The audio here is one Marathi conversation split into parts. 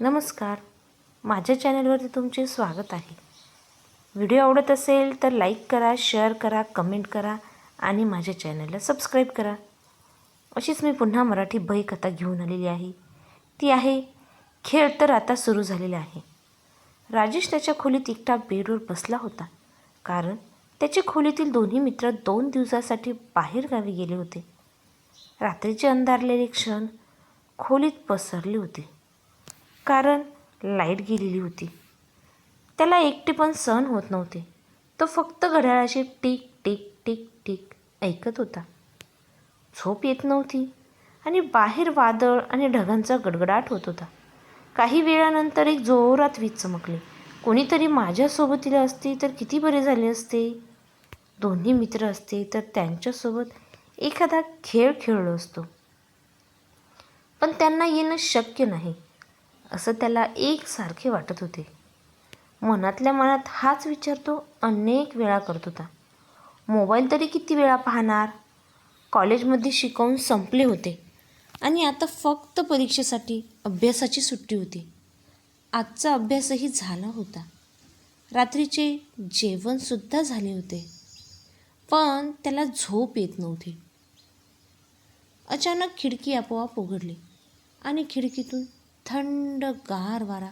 नमस्कार. माझ्या चॅनलवरती तुमचे स्वागत आहे. व्हिडिओ आवडत असेल तर लाईक करा शेअर करा कमेंट करा आणि माझ्या चॅनलला सबस्क्राईब करा. अशीच मी पुन्हा मराठी बही कथा घेऊन आलेली आहे. ती आहे खेळ तर आता सुरू झालेला आहे. राजेश त्याच्या खोलीत एकटा बेडवर बसला होता. कारण त्याच्या खोलीतील दोन्ही मित्र दोन दिवसासाठी बाहेरगावी गेले होते. रात्रीचे अंधारलेले क्षण खोलीत पसरले होते. कारण लाइट गेलेली होती. त्याला एकटे पण सहन होत नव्हते. तो फक्त घड्याळाशी टिक टिक टिक टिक ऐकत होता. झोप येत नव्हती आणि बाहेर वादळ आणि ढगांचा गडगडाट होत होता. काही वेळानंतर एक जोरात वीज चमकली. कोणीतरी माझ्यासोबतीला असते तर किती बरे झाले असते? दोन्ही मित्र असते तर त्यांच्यासोबत एखादा खेळ खेळलो असतो. पण त्यांना येणं शक्य नाही. असं त्याला एकसारखे वाटत होते. मनातल्या मनात हाच विचार तो अनेक वेळा करत होता. मोबाईल तरी किती वेळा पाहणार? कॉलेजमध्ये शिकवून संपले होते. आणि आता फक्त परीक्षेसाठी अभ्यासाची सुट्टी होती. आजचा अभ्यासही झाला होता. रात्रीचे जेवणसुद्धा झाले होते. पण त्याला झोप येत नव्हती. अचानक खिडकी आपोआप उघडली आणि खिडकीतून थंड गार वारा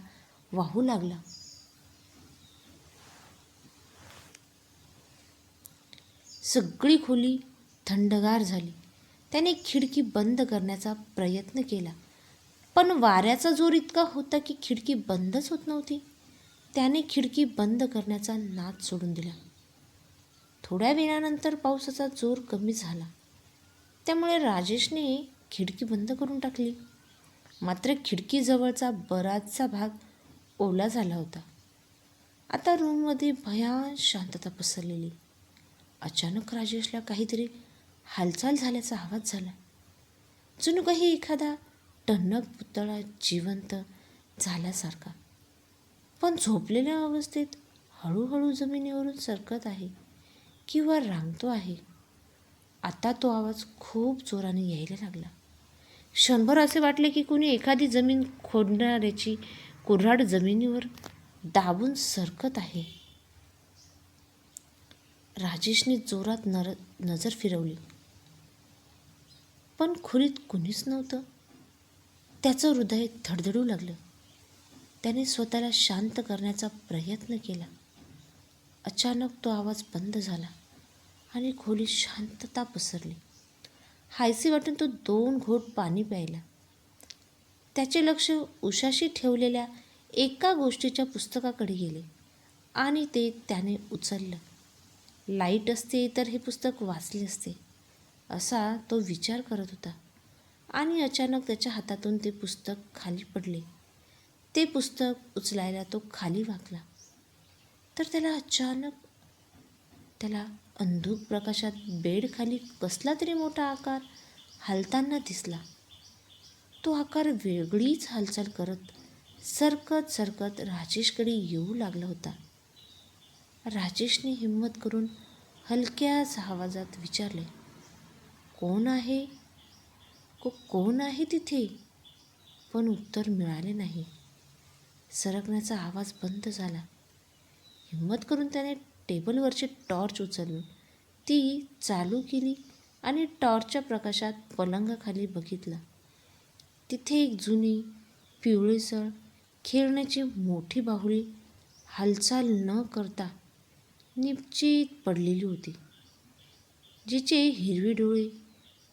वाहू लागला. सगळी खोली थंडगार झाली. त्याने खिडकी बंद करण्याचा प्रयत्न केला. पण वाऱ्याचा जोर इतका होता की खिडकी बंदच होत नव्हती. त्याने खिडकी बंद करण्याचा नाद सोडून दिला. थोड्या वेळानंतर पावसाचा जोर कमी झाला. त्यामुळे राजेशने खिडकी बंद करून टाकली. मात्र खिडकीजवळचा बराचसा भाग ओला झाला होता. आता रूममध्ये भयान शांतता पसरलेली. अचानक राजेशला काहीतरी हालचाल झाल्याचा आवाज झाला. जणू काही एखादा टणक पुतळा जिवंत झाल्यासारखा. पण झोपलेल्या अवस्थेत हळूहळू जमिनीवरून सरकत आहे किंवा रांगतो आहे. आता तो आवाज खूप जोराने यायला लागला. क्षणभर असे वाटले की कुणी एखादी जमीन खोदणाऱ्याची कुऱ्हाड जमिनीवर दाबून सरकत आहे. राजेशने जोरात नर नजर फिरवली. पण खोलीत कुणीच नव्हतं. त्याचं हृदय धडधडू लागलं. त्याने स्वतःला शांत करण्याचा प्रयत्न केला. अचानक तो आवाज बंद झाला आणि खोलीत शांतता पसरली. हायसे वाटून तो दोन घोट पाणी प्यायला. त्याचे लक्ष उशाशी ठेवलेल्या एका गोष्टीच्या पुस्तकाकडे गेले आणि ते त्याने उचललं. लाइट असते तर हे पुस्तक वाचले असते असा तो विचार करत होता. आणि अचानक त्याच्या हातातून ते पुस्तक खाली पडले. ते पुस्तक उचलायला तो खाली वाकला. तर त्याला अचानक त्याला अंधूक प्रकाशात बेडखाली कसला तरी मोठा आकार हालताना दिसला. तो आकार वेगळीच हालचाल करत सरकत सरकत राजेशकडे येऊ लागला होता. राजेशने हिंमत करून हलक्याच आवाजात विचारले कोण आहे? को कोण आहे तिथे? पण उत्तर मिळाले नाही. सरकण्याचा आवाज बंद झाला. हिंमत करून त्याने टेबलवरची टॉर्च उचलून ती चालू केली आणि टॉर्चच्या प्रकाशात पलंगाखाली बघितलं. तिथे एक जुनी पिवळीसळ खेळण्याची मोठी बाहुली हालचाल न करता निश्चित पडलेली होती. जिचे हिरवी डोळे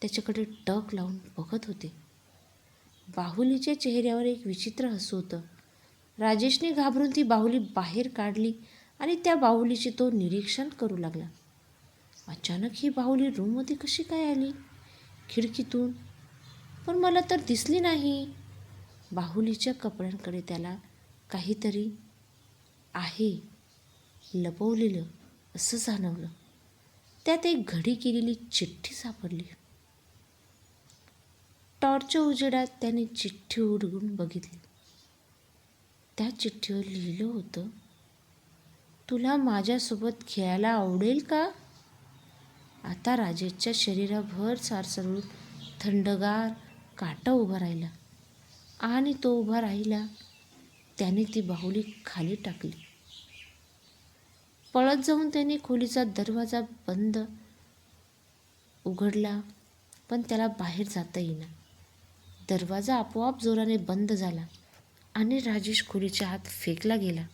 त्याच्याकडे टक लावून बघत होते. बाहुलीच्या चेहऱ्यावर एक विचित्र हसू होतं. राजेशने घाबरून ती बाहुली बाहेर काढली आणि त्या बाहुलीचे तो निरीक्षण करू लागला. अचानक ही बाहुली रूममध्ये कशी काय आली? खिडकीतून. पण मला तर दिसली नाही. बाहुलीच्या कपड्यांकडे त्याला काहीतरी आहे लपवलेलं असं जाणवलं. त्यात एक घडी केलेली चिठ्ठी सापडली. टॉर्चच्या उजेडात त्याने चिठ्ठी उडवून बघितली. त्या चिठ्ठीवर लिहिलं होतं तुला माझ्यासोबत खेळायला आवडेल का? आता राजेशच्या शरीराभर सारसरून थंडगार काटा उभा राहिला आणि तो उभा राहिला. त्याने ती बाहुली खाली टाकली. पळत जाऊन त्याने खोलीचा दरवाजा बंद उघडला पण त्याला बाहेर जाता येईना. दरवाजा आपोआप जोराने बंद झाला आणि राजेश खोलीच्या आत फेकला गेला.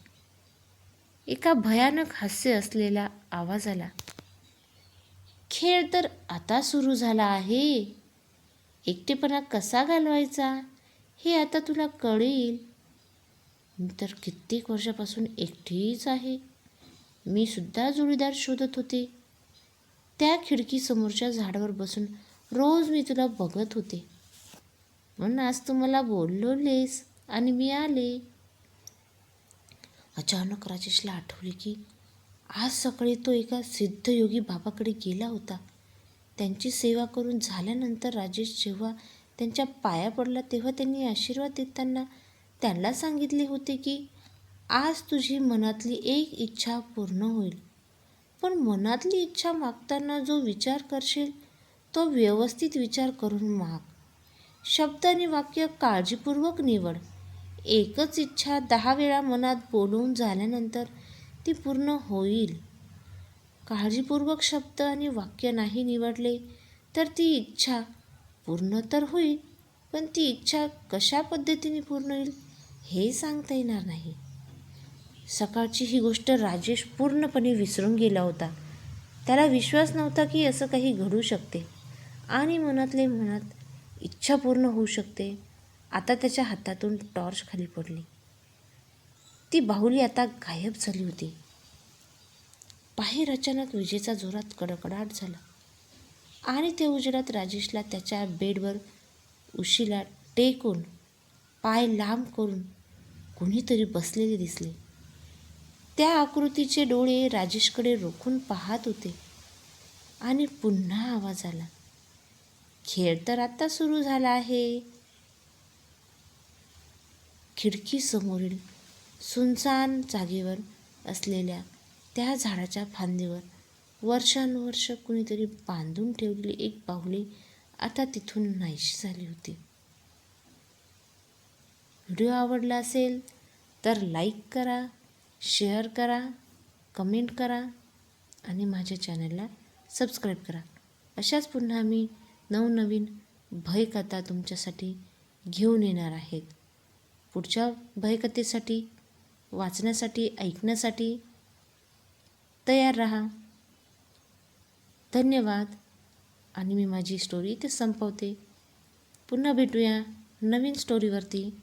एका भयानक हास्य असलेला आवाज आला. खेळ तर आता सुरू झाला आहे. एकटेपणा कसा घालवायचा? हे आता तुला कळेल. मी तर कित्येक वर्षापासून एकटीच आहे. मी सुद्धा जोडीदार शोधत होते. त्या खिडकीसमोरच्या झाडावर बसून रोज मी तुला बघत होते. म्हणून आज तू मला बोलवलेस आणि मी आले. अचानक राजेशला आठवले की आज सकाळी तो एका सिद्धयोगी बाबाकडे गेला होता. त्यांची सेवा करून झाल्यानंतर राजेश जेव्हा त्यांच्या पाया पडला तेव्हा त्यांनी आशीर्वाद देताना त्यांना सांगितले होते की आज तुझी मनातली एक इच्छा पूर्ण होईल. पण मनातली इच्छा मागताना जो विचार करशील तो व्यवस्थित विचार करून माग. शब्द आणि वाक्य काळजीपूर्वक निवड. एकच इच्छा दहा वेळा मनात बोलवून झाल्यानंतर ती पूर्ण होईल. काळजीपूर्वक शब्द आणि वाक्य नाही निवडले तर ती इच्छा पूर्ण तर होईल पण ती इच्छा कशा पद्धतीने पूर्ण होईल हे सांगता येणार नाही. सकाळची ही गोष्ट राजेश पूर्णपणे विसरून गेला होता. त्याला विश्वास नव्हता की असं काही घडू शकते आणि मनातले मनात इच्छा पूर्ण होऊ शकते. आता त्याच्या हातातून टॉर्च खाली पडली. ती बाहुली आता गायब झाली होती. बाहेर अचानक विजेचा जोरात कडकडाट झाला. आणि त्या उजेडात राजेशला त्याच्या बेडवर उशीला टेकून पाय लांब करून कोणीतरी बसलेले दिसले. त्या आकृतीचे डोळे राजेशकडे रोखून पाहत होते. आणि पुन्हा आवाज आला. खेळ तर आता सुरू झाला आहे. खिडकीसमोरील सुनसान जागेवर असलेल्या त्या झाडाच्या फांदीवर वर्षानुवर्ष कुणीतरी बांधून ठेवलेली एक बाहुली आता तिथून नाहीशी झाली होती. व्हिडिओ आवडला असेल तर लाईक करा शेअर करा कमेंट करा आणि माझ्या चॅनलला सबस्क्राईब करा. अशाच पुन्हा मी नवनवीन भयकथा तुमच्यासाठी घेऊन येणार आहेत. पुढच्या भयकथेसाठी वाचण्यासाठी ऐकण्यासाठी तयार राहा. धन्यवाद. आणि मी माझी स्टोरी इथे संपवते. पुन्हा भेटूया नवीन स्टोरीवरती